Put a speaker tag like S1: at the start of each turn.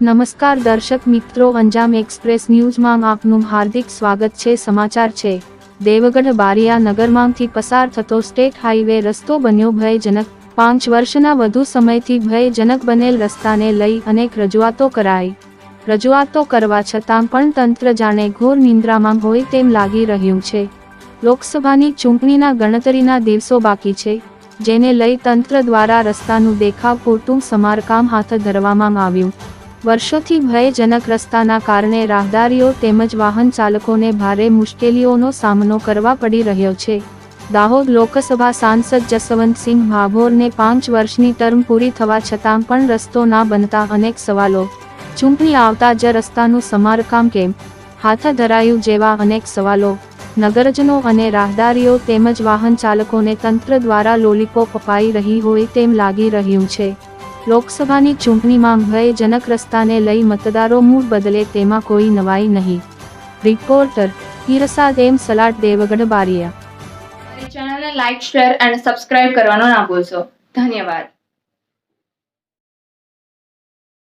S1: નમસ્કાર દર્શક મિત્રો, અંજામ એક્સપ્રેસ ન્યૂઝમાં આપનું હાર્દિક સ્વાગત છે. સમાચાર છે. દેવગઢ બારિયા નગરમાંથી પસાર થતો સ્ટેટ હાઈવે રસ્તો બન્યો ભયજનક. પાંચ વર્ષના વધુ સમયથી ભયજનક બનેલ રસ્તાને લઈ અનેક રજૂઆતો કરાઈ. રજૂઆતો કરવા છતાં પણ તંત્ર જાણે ઘોર નિંદ્રામાં હોય તેમ લાગી રહ્યું છે. લોકસભાની ચૂંટણીના ગણતરીના દિવસો બાકી છે. જેને લઈ તંત્ર દ્વારા રસ્તાનું દેખાવ પૂરતું સમારકામ હાથ ધરવામાં આવ્યું. વર્ષોથી ભયજનક રસ્તાના કારણે રાહદારીઓ તેમજ વાહન ચાલકોને ભારે મુશ્કેલીઓનો સામનો કરવા પડી રહ્યો છે. દાહોદ લોકસભા સાંસદ જસવંતસિંહ ભાભોરને પાંચ વર્ષની ટર્મ પૂરી થવા છતાં પણ રસ્તો ના બનતા અનેક સવાલો. ચૂંટણી આવતા જ રસ્તાનું સમારકામ કેમ? હાથ ધરાયું જેવા અનેક સવાલો. નગરજનો અને રાહદારીઓ તેમજ વાહન ચાલકોને તંત્ર દ્વારા લોલીપોપ અપાઈ રહી હોય તેમ લાગી રહ્યું છે. લોકસભાની ચૂંટણીમાં ભયજનક રસ્તાને લઈ મતદારો મૂળ બદલે તેમાં કોઈ નવાઈ નહીં. Reporter Irshad M Salat Devgadh Baria.
S2: ચેનલને લાઈક શેર અને સબસ્ક્રાઇબ કરવાનો ના ભૂલશો. ધન્યવાદ.